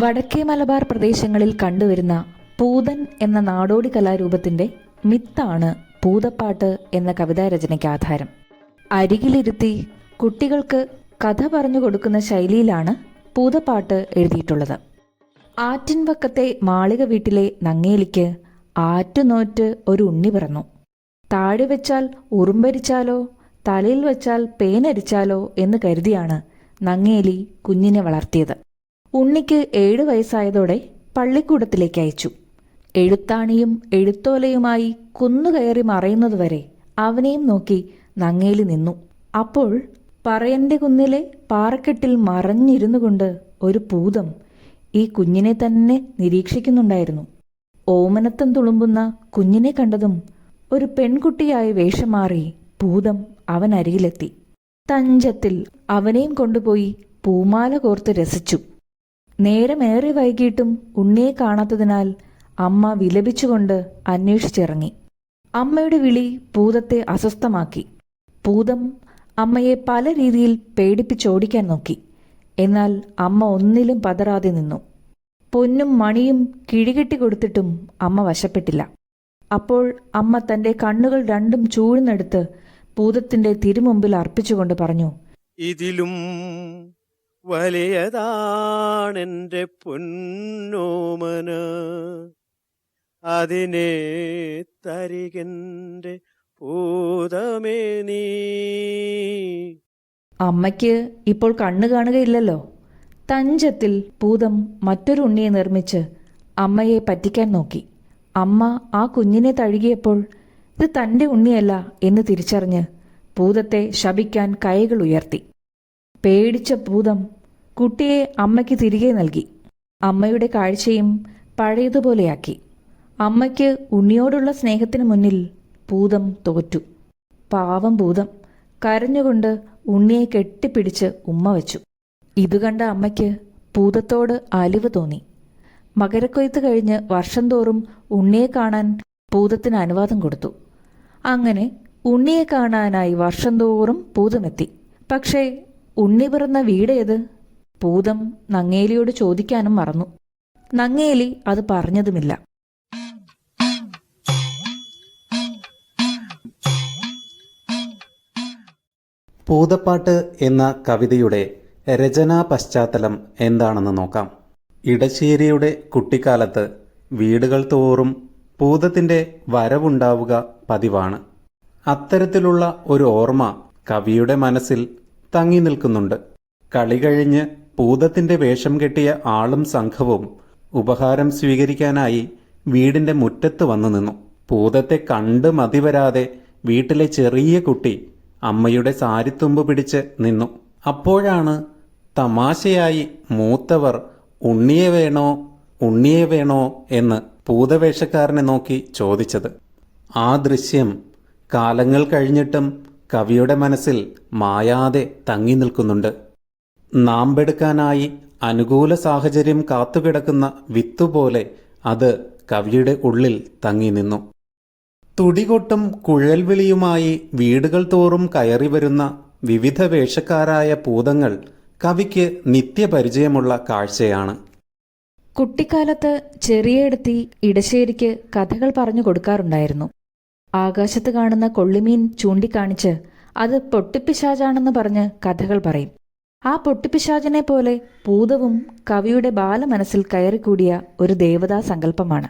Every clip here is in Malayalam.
വടക്കേ മലബാർ പ്രദേശങ്ങളിൽ കണ്ടുവരുന്ന പൂതൻ എന്ന നാടോടി കലാരൂപത്തിന്റെ മിത്താണ് പൂതപ്പാട്ട് എന്ന കവിതാരചനയ്ക്ക് ആധാരം. അരികിലിരുത്തി കുട്ടികൾക്ക് കഥ പറഞ്ഞു കൊടുക്കുന്ന ശൈലിയിലാണ് പൂതപ്പാട്ട് എഴുതിയിട്ടുള്ളത്. ആറ്റിൻവക്കത്തെ മാളിക വീട്ടിലെ നങ്ങേലിക്ക് ആറ്റുനോറ്റ് ഒരു ഉണ്ണി പിറന്നു. താഴെ വെച്ചാൽ ഉറുമ്പരിച്ചാലോ തലയിൽ വെച്ചാൽ പേനരിച്ചാലോ എന്ന് കരുതിയാണ് നങ്ങേലി കുഞ്ഞിനെ വളർത്തിയത്. ഉണ്ണിക്ക് ഏഴു വയസ്സായതോടെ പള്ളിക്കൂടത്തിലേക്ക് അയച്ചു. എഴുത്താണിയും എഴുത്തോലയുമായി കുന്നുകയറി മറയുന്നതുവരെ അവനെയും നോക്കി നങ്ങേലി നിന്നു. അപ്പോൾ പറയന്റെ കുന്നിലെ പാറക്കെട്ടിൽ മറഞ്ഞിരുന്നു കൊണ്ട് ഒരു പൂതം ഈ കുഞ്ഞിനെ തന്നെ നിരീക്ഷിക്കുന്നുണ്ടായിരുന്നു. ഓമനത്തം തുളുമ്പുന്ന കുഞ്ഞിനെ കണ്ടതും ഒരു പെൺകുട്ടിയായി വേഷം മാറി ഭൂതം അവനരികിലെത്തി. തഞ്ചത്തിൽ അവനെയും കൊണ്ടുപോയി പൂമാല കോർത്ത് രസിച്ചു. നേരമേറെ വൈകിട്ടും ഉണ്ണിയെ കാണാത്തതിനാൽ അമ്മ വിലപിച്ചുകൊണ്ട് അന്വേഷിച്ചിറങ്ങി. അമ്മയുടെ വിളി പൂതത്തെ അസ്വസ്ഥമാക്കി. പൂതം അമ്മയെ പല രീതിയിൽ പേടിപ്പിച്ചോടിക്കാൻ നോക്കി. എന്നാൽ അമ്മ ഒന്നിലും പതറാതെ നിന്നു. പൊന്നും മണിയും കിഴികെട്ടി കൊടുത്തിട്ടും അമ്മ വശപ്പെട്ടില്ല. അപ്പോൾ അമ്മ തന്റെ കണ്ണുകൾ രണ്ടും ചൂഴ്ന്നെടുത്ത് ഭൂതത്തിന്റെ തിരുമുമ്പിൽ അർപ്പിച്ചുകൊണ്ട് പറഞ്ഞു ഇതിലും വലിയതാണെന്റെ പൊന്നോമന അതിനെ തരികന്റെ ഭൂതമേ നീ. അമ്മയ്ക്ക് ഇപ്പോൾ കണ്ണു കാണുകയില്ലല്ലോ. തഞ്ചത്തിൽ ഭൂതം മറ്റൊരു ഉണ്ണിയെ നിർമ്മിച്ച് അമ്മയെ പറ്റിക്കാൻ നോക്കി. അമ്മ ആ കുഞ്ഞിനെ തഴുകിയപ്പോൾ ഇത് തന്റെ ഉണ്ണിയല്ല എന്ന് തിരിച്ചറിഞ്ഞ് ഭൂതത്തെ ശപിക്കാൻ കൈകൾ ഉയർത്തി. പേടിച്ച ഭൂതം കുട്ടിയെ അമ്മയ്ക്ക് തിരികെ നൽകി. അമ്മയുടെ കാഴ്ചയും പഴയതുപോലെയാക്കി. അമ്മയ്ക്ക് ഉണ്ണിയോടുള്ള സ്നേഹത്തിന് മുന്നിൽ ഭൂതം തോറ്റു. പാവം ഭൂതം കരഞ്ഞുകൊണ്ട് ഉണ്ണിയെ കെട്ടിപ്പിടിച്ച് ഉമ്മ വച്ചു. ഇതുകണ്ട അമ്മയ്ക്ക് ഭൂതത്തോട് അലിവ് തോന്നി. മകരക്കൊയ്ത്ത് കഴിഞ്ഞ് വർഷം തോറും ഉണ്ണിയെ കാണാൻ ഭൂതത്തിന് അനുവാദം കൊടുത്തു. അങ്ങനെ ഉണ്ണിയെ കാണാനായി വർഷം തോറും ഭൂതമെത്തി. പക്ഷേ ഉണ്ണി പിറന്ന വീടേത് ഭൂതം നങ്ങേലിയോട് ചോദിക്കാനും മറന്നു. നങ്ങേലി അത് പറഞ്ഞതുമില്ല. പൂതപ്പാട്ട് എന്ന കവിതയുടെ രചനാ പശ്ചാത്തലം എന്താണെന്ന് നോക്കാം. ഇടശ്ശേരിയുടെ കുട്ടിക്കാലത്ത് വീടുകൾ തോറും പൂതത്തിന്റെ വരവുണ്ടാവുക പതിവാണ്. അത്തരത്തിലുള്ള ഒരു ഓർമ്മ കവിയുടെ മനസ്സിൽ തങ്ങി നിൽക്കുന്നുണ്ട്. കളി കഴിഞ്ഞ് പൂതത്തിന്റെ വേഷം കെട്ടിയ ആളും സംഘവും ഉപഹാരം സ്വീകരിക്കാനായി വീടിന്റെ മുറ്റത്ത് വന്നു നിന്നു. പൂതത്തെ കണ്ട് മതിവരാതെ വീട്ടിലെ ചെറിയ കുട്ടി അമ്മയുടെ സാരിത്തുമ്പ് പിടിച്ച് നിന്നു. അപ്പോഴാണ് തമാശയായി മൂത്തവർ ഉണ്ണിയെ വേണോ? ഉണ്ണിയെ വേണോ എന്ന് പൂതവേഷക്കാരനെ നോക്കി ചോദിച്ചത്. ആ ദൃശ്യം കാലങ്ങൾ കഴിഞ്ഞിട്ടും കവിയുടെ മനസ്സിൽ മായാതെ തങ്ങി നിൽക്കുന്നുണ്ട്. നാമ്പെടുക്കാനായി അനുകൂല സാഹചര്യം കാത്തുകിടക്കുന്ന വിത്തുപോലെ അത് കവിയുടെ ഉള്ളിൽ തങ്ങി നിന്നു. തുടികൊട്ടും കുഴൽവിളിയുമായി വീടുകൾ തോറും കയറി വരുന്ന വിവിധ വേഷക്കാരായ പൂതങ്ങൾ കവിക്ക് നിത്യപരിചയമുള്ള കാഴ്ചയാണ്. കുട്ടിക്കാലത്ത് ചെറിയയിടത്തി ഇടശ്ശേരിക്ക് കഥകൾ പറഞ്ഞു കൊടുക്കാറുണ്ടായിരുന്നു. ആകാശത്ത് കാണുന്ന കൊള്ളിമീൻ ചൂണ്ടിക്കാണിച്ച് അത് പൊട്ടിപ്പിശാചാണെന്ന് പറഞ്ഞ് കഥകൾ പറയും. ആ പൊട്ടിപ്പിശാചിനെ പോലെ ഭൂതവും കവിയുടെ ബാലമനസ്സിൽ കയറിക്കൂടിയ ഒരു ദേവതാ സങ്കല്പമാണ്.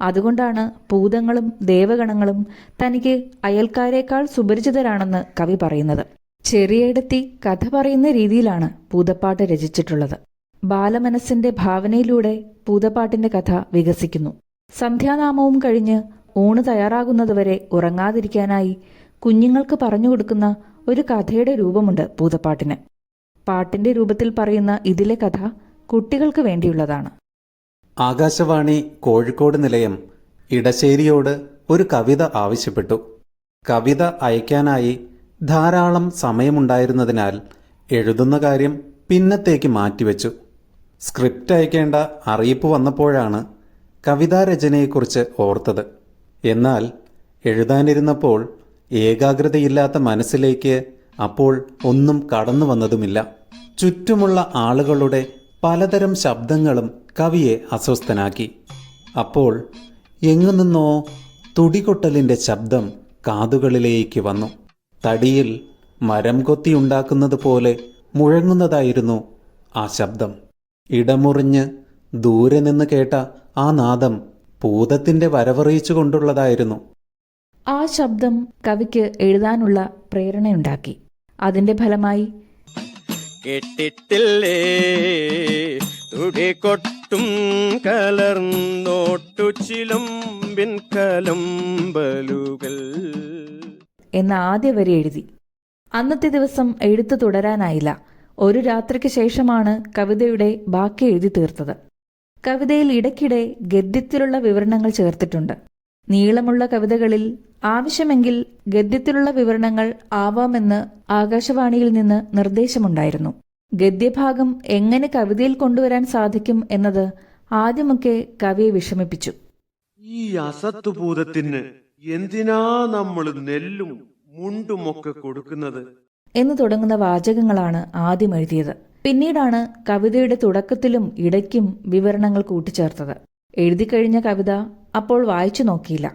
അതുകൊണ്ടാണ് ഭൂതങ്ങളും ദേവഗണങ്ങളും തനിക്ക് അയൽക്കാരേക്കാൾ സുപരിചിതരാണെന്ന് കവി പറയുന്നത്. ചെറിയെടുത്തി കഥ പറയുന്ന രീതിയിലാണ് ഭൂതപ്പാട്ട് രചിച്ചിട്ടുള്ളത്. ബാലമനസ്സിന്റെ ഭാവനയിലൂടെ ഭൂതപ്പാട്ടിന്റെ കഥ വികസിക്കുന്നു. സന്ധ്യാനാമവും കഴിഞ്ഞ് ഊണ് തയ്യാറാകുന്നതുവരെ ഉറങ്ങാതിരിക്കാനായി കുഞ്ഞുങ്ങൾക്ക് പറഞ്ഞു കൊടുക്കുന്ന ഒരു കഥയുടെ രൂപമുണ്ട് ഭൂതപ്പാട്ടിന്. പാട്ടിന്റെ രൂപത്തിൽ പറയുന്ന ഇതിലെ കഥ കുട്ടികൾക്ക് വേണ്ടിയുള്ളതാണ്. ആകാശവാണി കോഴിക്കോട് നിലയം ഇടശ്ശേരിയോട് ഒരു കവിത ആവശ്യപ്പെട്ടു. കവിത അയക്കാനായി ധാരാളം സമയമുണ്ടായിരുന്നതിനാൽ എഴുതുന്ന കാര്യം പിന്നത്തേക്ക് മാറ്റിവെച്ചു. സ്ക്രിപ്റ്റ് അയക്കേണ്ട അറിയിപ്പ് വന്നപ്പോഴാണ് കവിതാരചനയെക്കുറിച്ച് ഓർത്തത്. എന്നാൽ എഴുതാനിരുന്നപ്പോൾ ഏകാഗ്രതയില്ലാത്ത മനസ്സിലേക്ക് അപ്പോൾ ഒന്നും കടന്നു വന്നതുമില്ല. ചുറ്റുമുള്ള ആളുകളുടെ പലതരം ശബ്ദങ്ങളും കവിയെ അസ്വസ്ഥനാക്കി. അപ്പോൾ എങ്ങു നിന്നോ തുടികൊട്ടലിന്റെ ശബ്ദം കാതുകളിലേക്ക് വന്നു. തടിയിൽ മരം കൊത്തിയുണ്ടാക്കുന്നത് പോലെ മുഴങ്ങുന്നതായിരുന്നു ആ ശബ്ദം. ഇടമുറിഞ്ഞ് ദൂരെ നിന്ന് കേട്ട ആ നാദം ഭൂതത്തിന്റെ വരവറിയിച്ചു കൊണ്ടുള്ളതായിരുന്നു. ആ ശബ്ദം കവിക്ക് എഴുതാനുള്ള പ്രേരണയുണ്ടാക്കി. അതിന്റെ ഫലമായി കെട്ടിട്ടില്ലേ? തുടികൊട്ടും കലമ്പലുകൾ. എന്ന ആദ്യ വരി എഴുതി. അന്നത്തെ ദിവസം എഴുത്ത് തുടരാനായില്ല. ഒരു രാത്രിക്ക് ശേഷമാണ് കവിതയുടെ ബാക്കി എഴുതി തീർത്തത്. കവിതയിൽ ഇടയ്ക്കിടെ ഗദ്യത്തിലുള്ള വിവരണങ്ങൾ ചേർത്തിട്ടുണ്ട്. നീളമുള്ള കവിതകളിൽ ആവശ്യമെങ്കിൽ ഗദ്യത്തിലുള്ള വിവരണങ്ങൾ ആവാമെന്ന് ആകാശവാണിയിൽ നിന്ന് നിർദ്ദേശമുണ്ടായിരുന്നു. ഗദ്യഭാഗം എങ്ങനെ കവിതയിൽ കൊണ്ടുവരാൻ സാധിക്കും എന്നത് ആദ്യമൊക്കെ കവിയെ വിഷമിപ്പിച്ചു. ഈ അസത്വഭൂതത്തിന് എന്തിനാ നമ്മൾ നെല്ലും മുണ്ടുമൊക്കെ കൊടുക്കുന്നത്? എന്ന് തുടങ്ങുന്ന വാചകങ്ങളാണ് ആദ്യം എഴുതിയത്. പിന്നീടാണ് കവിതയുടെ തുടക്കത്തിലും ഇടയ്ക്കും വിവരണങ്ങൾ കൂട്ടിച്ചേർത്തത്. എഴുതിക്കഴിഞ്ഞ കവിത അപ്പോൾ വായിച്ചു നോക്കിയില്ല.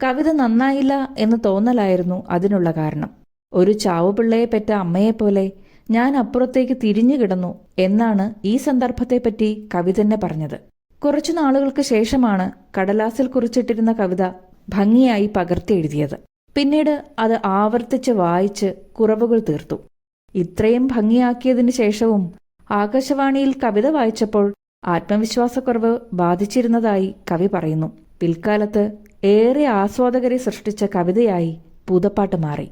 കവിത നന്നായില്ല എന്ന് തോന്നലായിരുന്നു അതിനുള്ള കാരണം. ഒരു ചാവുപിള്ളയെ പെറ്റ അമ്മയെപ്പോലെ ഞാൻ അപ്പുറത്തേക്ക് തിരിഞ്ഞു കിടന്നു എന്നാണ് ഈ സന്ദർഭത്തെപ്പറ്റി കവി തന്നെ പറഞ്ഞത്. കുറച്ചു നാളുകൾക്ക് ശേഷമാണ് കടലാസിൽ കുറിച്ചിട്ടിരുന്ന കവിത ഭംഗിയായി പകർത്തി എഴുതിയത്. പിന്നീട് അത് ആവർത്തിച്ച് വായിച്ച് കുറവുകൾ തീർത്തു. ഇത്രയും ഭംഗിയാക്കിയതിനു ശേഷവും ആകാശവാണിയിൽ കവിത വായിച്ചപ്പോൾ ആത്മവിശ്വാസക്കുറവ് ബാധിച്ചിരുന്നതായി കവി പറയുന്നു. പിൽക്കാലത്ത് ഏറെ ആസ്വാദകരെ സൃഷ്ടിച്ച കവിതയായി പൂതപ്പാട്ട് മാറി.